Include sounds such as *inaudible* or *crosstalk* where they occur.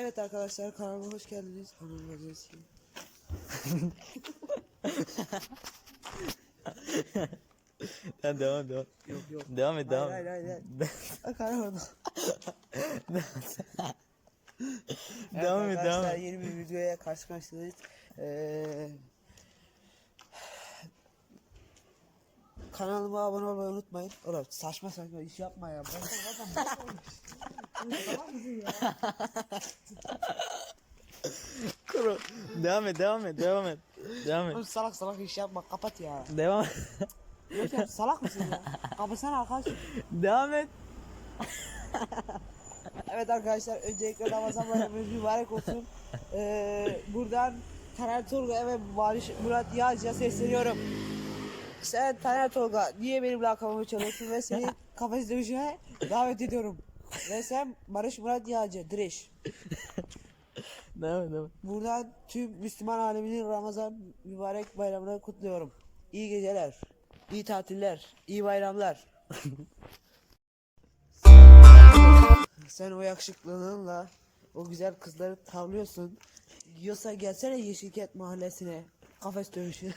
Evet arkadaşlar kanalıma hoş geldiniz. Adresi. Tamam *laughs* devam devam. Yok yok. Devam et devam. Hayır hayır hayır. *laughs* Ay kanal orada. Devam et, devam arkadaşlar, et. Yeni bir videoya karşı karşıyayız. Ee, kanalıma abone olmayı unutmayın. Oğlum saçma saçma iş yapma ya. Ben mısın *laughs* ya? *laughs* Kuru. Devam et devam et devam et. Devam Oğlum et. salak salak iş yapma kapat ya. Devam et. Yok ya salak mısın ya? Kapatsana arkadaş. devam et. Evet arkadaşlar öncelikle Ramazan bayramınız mübarek olsun. Ee, buradan Taner Tolga ve Barış Murat Yağcı'ya sesleniyorum. Sen Taner Tolga niye benim lakabımı çalıyorsun ve seni kafes dövüşüne davet ediyorum. Ve sen Barış Murat Yağcı, Direş. *laughs* Devam devam. Buradan tüm Müslüman aleminin Ramazan mübarek bayramını kutluyorum. İyi geceler, iyi tatiller, iyi bayramlar. *laughs* Sen o yakışıklılığınla o güzel kızları tavlıyorsun. Yiyorsa gelsene Yeşilket mahallesine. Kafes dövüşü.